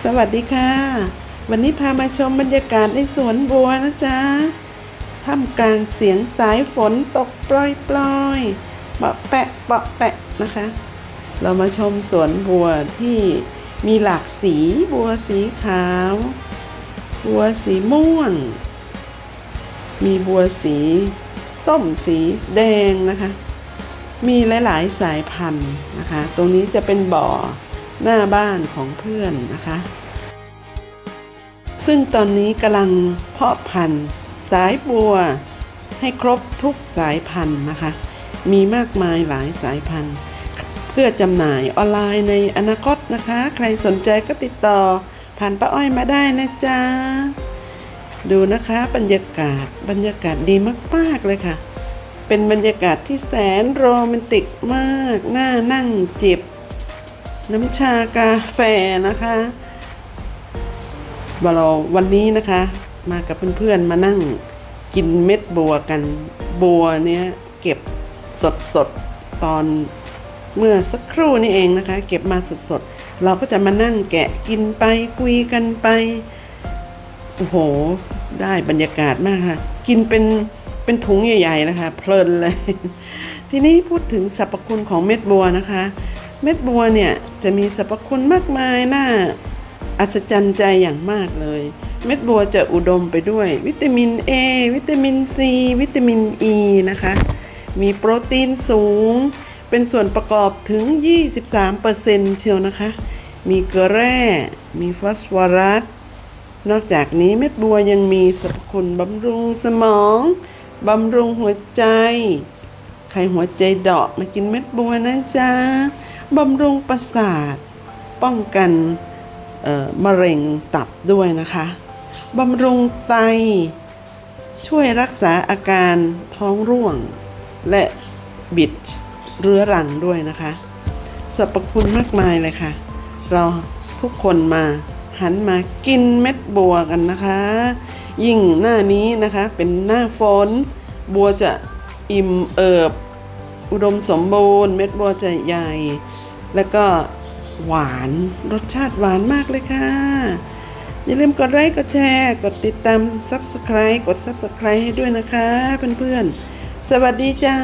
สวัสดีค่ะ วันนี้พามาชมบรรยากาศในสวนบัวนะจ๊ะท่ามกลางเสียงสายฝนตกปล่อยๆเปาะแปะเปาะแปะนะคะ เรามาชมสวนบัวที่มีหลากสีบัวสีขาว บัวสีม่วง มีบัวสี ส้มสีแดงนะคะ มีหลาย ๆ สายพันธุ์นะคะ ตรงนี้จะเป็นบ่อ หน้าบ้านของเพื่อนนะคะ ซึ่งตอนนี้กำลังเพาะพันธุ์สายบัวให้ครบทุกสายพันธุ์นะคะ มีมากมายหลายสายพันธุ์ เพื่อจำหน่ายออนไลน์ในอนาคตนะคะ ใครสนใจก็ติดต่อผ่านป้าอ้อยมาได้นะจ๊ะ ดูนะคะบรรยากาศบรรยากาศดีมาก ๆ เลยค่ะ เป็นบรรยากาศที่แสนโรแมนติกมาก น่านั่งจิบ น้ำชากาแฟนะคะบเราวันนี้นะคะ มากับเพื่อนๆมานั่งกินเม็ดบัวกันบัวเนี้ยเก็บสดๆตอนเมื่อสักครู่นี่เองนะคะ เก็บมาสดๆเราก็จะมานั่งแกะกินไปคุยกันไปโอ้โห ได้บรรยากาศมากค่ะ กินเป็นเป็นถุงใหญ่ ๆ นะคะ เพลินเลย ทีนี้พูดถึงสรรพคุณของเม็ดบัวนะคะ เม็ดบัวเนี่ยจะมีสรรพคุณมากมายน่าอัศจรรย์ใจอย่างมากเลย เม็ดบัวจะอุดมไปด้วย วิตามิน A วิตามิน C วิตามิน E นะคะ มีโปรตีนสูง เป็นส่วนประกอบถึง 23%เชียวนะคะ มีเกลือแร่ มีฟอสฟอรัส นอกจากนี้เม็ดบัวยังมีสรรพคุณบำรุงสมองบำรุงหัวใจ ใครหัวใจเดาะมากินเม็ดบัวนะจ๊ะ บำรุงประสาท ป้องกันมะเร็งตับด้วยนะคะบำรุงไต ช่วยรักษาอาการท้องร่วง และบิดเรื้อรังด้วยนะคะสรรพคุณมากมายเลยค่ะ เราทุกคนมาหันมากินเม็ดบัวกันนะคะ ยิ่งหน้านี้นะคะเป็นหน้าฝนบัวจะอิ่มเอิบ อุดมสมบูรณ์ เม็ดบัวจะใหญ่ แล้วก็หวานรสชาติหวานมากเลยค่ะ อย่าลืมกดไลค์กดแชร์ กดติดตาม Subscribe กด Subscribe ให้ด้วยนะคะเพื่อนๆ สวัสดีจ้า